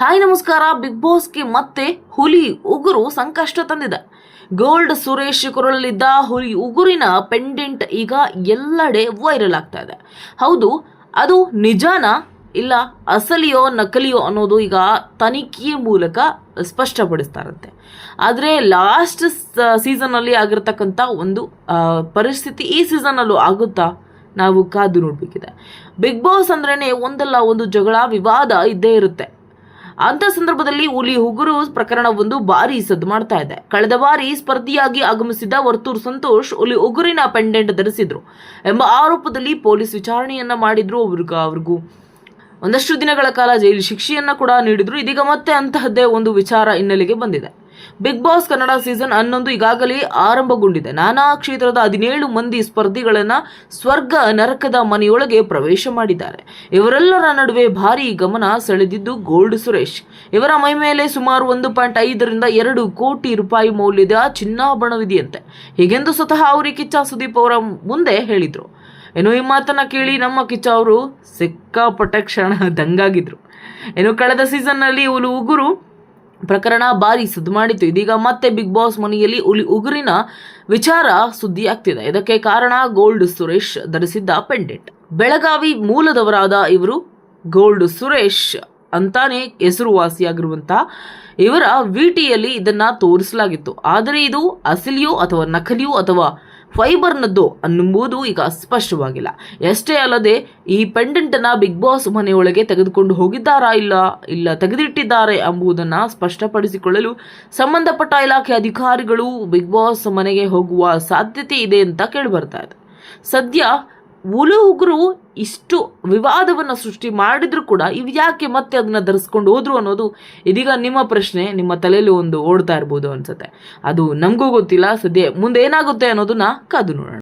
Hi ನಮಸ್ಕಾರ big ಬಾಸ್ಗೆ ಮತ್ತೆ ಹುಲಿ ಉಗುರು ಸಂಕಷ್ಟ ತಂದಿದೆ. ಗೋಲ್ಡ್ ಸುರೇಶ್ ಕೊರಳಲ್ಲಿದ್ದ ಹುಲಿ ಉಗುರಿನ ಪೆಂಡೆಂಟ್ ಈಗ ಎಲ್ಲೆಡೆ ವೈರಲ್ ಆಗ್ತಾ ಇದೆ. ಹೌದು, ಅದು ನಿಜಾನ ಇಲ್ಲ ಅಸಲಿಯೋ ನಕಲಿಯೋ ಅನ್ನೋದು ಈಗ ತನಿಖೆಯ ಮೂಲಕ ಸ್ಪಷ್ಟಪಡಿಸ್ತಾರಂತೆ. ಆದರೆ ಲಾಸ್ಟ್ ಸೀಸನಲ್ಲಿ ಆಗಿರ್ತಕ್ಕಂಥ ಒಂದು ಪರಿಸ್ಥಿತಿ ಈ ಸೀಸನಲ್ಲೂ ಆಗುತ್ತಾ ನಾವು ಕಾದು ನೋಡಬೇಕಿದೆ. ಬಿಗ್ ಬಾಸ್ ಅಂದ್ರೇ ಒಂದಲ್ಲ, ಒಂದು ಜಗಳ, ವಿವಾದ ಇದ್ದೇ ಇರುತ್ತೆ. ಅಂತ ಸಂದರ್ಭದಲ್ಲಿ ಹುಲಿ ಉಗುರು ಪ್ರಕರಣವೊಂದು ಭಾರಿ ಸದ್ದು ಮಾಡ್ತಾ ಇದೆ. ಕಳೆದ ಬಾರಿ ಸ್ಪರ್ಧಿಯಾಗಿ ಆಗಮಿಸಿದ ವರ್ತೂರ್ ಸಂತೋಷ್ ಹುಲಿ ಉಗುರಿನ ಪೆಂಡೆಂಟ್ ಧರಿಸಿದ್ರು ಎಂಬ ಆರೋಪದಲ್ಲಿ ಪೊಲೀಸ್ ವಿಚಾರಣೆಯನ್ನ ಮಾಡಿದ್ರು ಅವ್ರಿಗ ಅವ್ರಿಗೂ. ಒಂದಷ್ಟು ದಿನಗಳ ಕಾಲ ಜೈಲು ಶಿಕ್ಷೆಯನ್ನ ಕೂಡ ನೀಡಿದ್ರು. ಇದೀಗ ಮತ್ತೆ ಅಂತಹದ್ದೇ ಒಂದು ವಿಚಾರ ಹಿನ್ನೆಲೆಗೆ ಬಂದಿದೆ. ಬಿಗ್ ಬಾಸ್ ಕನ್ನಡ ಸೀಸನ್ ಹನ್ನೊಂದು ಈಗಾಗಲೇ ಆರಂಭಗೊಂಡಿದೆ. ನಾನಾ ಕ್ಷೇತ್ರದ ಹದಿನೇಳು ಮಂದಿ ಸ್ಪರ್ಧಿಗಳನ್ನ ಸ್ವರ್ಗ ನರಕದ ಮನೆಯೊಳಗೆ ಪ್ರವೇಶ ಮಾಡಿದ್ದಾರೆ. ಇವರೆಲ್ಲರ ನಡುವೆ ಭಾರಿ ಗಮನ ಸೆಳೆದಿದ್ದು ಗೋಲ್ಡ್ ಸುರೇಶ್. ಇವರ ಮೈ ಮೇಲೆ ಸುಮಾರು ಒಂದು ಪಾಯಿಂಟ್ ಐದರಿಂದ ಎರಡು ಕೋಟಿ ರೂಪಾಯಿ ಮೌಲ್ಯದ ಚಿನ್ನಾಭರಣವಿದೆಯಂತೆ. ಹೀಗೆಂದು ಸ್ವತಃ ಅವರು ಕಿಚ್ಚ ಸುದೀಪ್ ಅವರ ಮುಂದೆ ಹೇಳಿದ್ರು. ಏನು ಈ ಮಾತನ್ನ ಕೇಳಿ ನಮ್ಮ ಕಿಚ್ಚ ಅವರು ಸಿಕ್ಕಾಪಟ್ಟೆ ಕ್ಷಣ ದಂಗಾಗಿದ್ರು. ಏನು ಕಳೆದ ಸೀಸನ್ನಲ್ಲಿ ಇವರು ಉಗುರು ಪ್ರಕರಣ ಬಾರಿ ಸುದ್ದಿ ಮಾಡಿತ್ತು. ಇದೀಗ ಮತ್ತೆ ಬಿಗ್ ಬಾಸ್ ಮನೆಯಲ್ಲಿ ಉಲಿ ಉಗುರಿನ ವಿಚಾರ ಸುದ್ದಿ ಆಗ್ತಿದೆ ಇದಕ್ಕೆ ಕಾರಣ ಗೋಲ್ಡ್ ಸುರೇಶ್ ಧರಿಸಿದ್ದ ಪೆಂಡೆಂಟ್. ಬೆಳಗಾವಿ ಮೂಲದವರಾದ ಇವರು ಗೋಲ್ಡ್ ಸುರೇಶ್ ಅಂತಾನೆ ಹೆಸರುವಾಸಿಯಾಗಿರುವಂತಹ ಇವರ ವಿಟಿಯಲ್ಲಿ ಇದನ್ನ ತೋರಿಸಲಾಗಿತ್ತು. ಆದರೆ ಇದು ಅಸಲಿಯೋ ಅಥವಾ ನಕಲಿಯೋ ಅಥವಾ ಫೈಬರ್ನದ್ದು ಅನ್ನುವುದು ಈಗ ಸ್ಪಷ್ಟವಾಗಿಲ್ಲ ಎಷ್ಟೇ ಅಲ್ಲದೆ, ಈ ಪೆಂಡೆಂಟನ್ನು ಬಿಗ್ ಬಾಸ್ ಮನೆಯೊಳಗೆ ತೆಗೆದುಕೊಂಡು ಹೋಗಿದ್ದಾರಾ ಇಲ್ಲ ಇಲ್ಲ ತೆಗೆದಿಟ್ಟಿದ್ದಾರೆ ಎಂಬುದನ್ನು ಸ್ಪಷ್ಟಪಡಿಸಿಕೊಳ್ಳಲು ಸಂಬಂಧಪಟ್ಟ ಇಲಾಖೆ ಅಧಿಕಾರಿಗಳು ಬಿಗ್ ಬಾಸ್ ಮನೆಗೆ ಹೋಗುವ ಸಾಧ್ಯತೆ ಇದೆ ಅಂತ ಕೇಳಿಬರ್ತಾ ಇದೆ. ಸದ್ಯ ಹುಲು ಉಗುರು ಇಷ್ಟು ವಿವಾದವನ್ನು ಸೃಷ್ಟಿ ಮಾಡಿದ್ರು ಕೂಡ ಇವು ಯಾಕೆ ಮತ್ತೆ ಅದನ್ನ ಧರಿಸ್ಕೊಂಡು ಹೋದ್ರು ಅನ್ನೋದು ಇದೀಗ ನಿಮ್ಮ ಪ್ರಶ್ನೆ, ನಿಮ್ಮ ತಲೆಯಲ್ಲಿ ಒಂದು ಓಡ್ತಾ ಇರ್ಬೋದು ಅನ್ಸುತ್ತೆ. ಅದು ನಮಗೂ ಗೊತ್ತಿಲ್ಲ, ಸದ್ಯ ಮುಂದೆ ಏನಾಗುತ್ತೆ ಅನ್ನೋದನ್ನ ಕಾದು ನೋಡೋಣ.